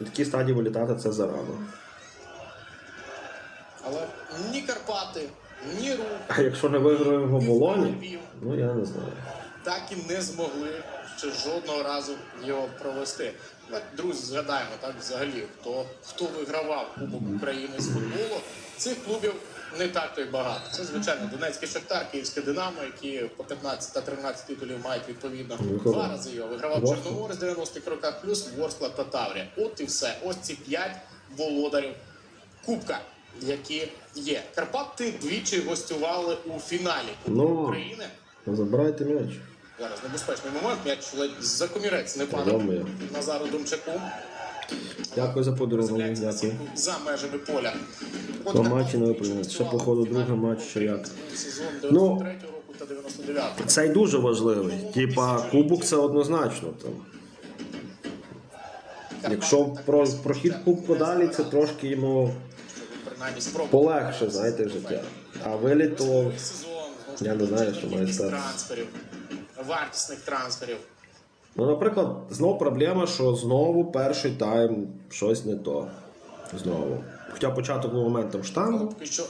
На такій стадії вилітати це зарано. Але ні Карпати, ні Рух, А якщо не виграємо в оболоні, ну я не знаю. Так і не змогли ще жодного разу його провести. Друзі, згадаємо так взагалі, хто, хто вигравав Кубок України з футболу. Цих клубів не так то й багато. Це, звичайно, Донецький Шахтар, Київське Динамо, які по 15 та 13 титулів мають відповідно два рази його. Вигравав. Чорноморець 90-х роках, плюс Ворскла та Таврія. От і все. Ось ці п'ять володарів Кубка, які є. Карпати двічі гостювали у фіналі Кубку Ну. України. Забирайте м'яч. Зараз небезпечний момент, м'яч ледь за комірець не падав Йо-моє. Назару Думчаку. Дякую за подарунок. Дякую. за межами поля. Два матчі не виповнені. Ще, походу, другий матч, чи як. Ну, 93-го року та 99-го. Цей дуже важливий. Типа, кубок це однозначно. Там. Якщо про прохід кубку далі, це трошки йому полегше, знаєте, життя. А виліт то Я не знаю, що має стати. Вартісних трансферів. Ну, наприклад, знову проблема, що знову перший тайм щось не то. Знову. Хоча початок був моментом штангу. Що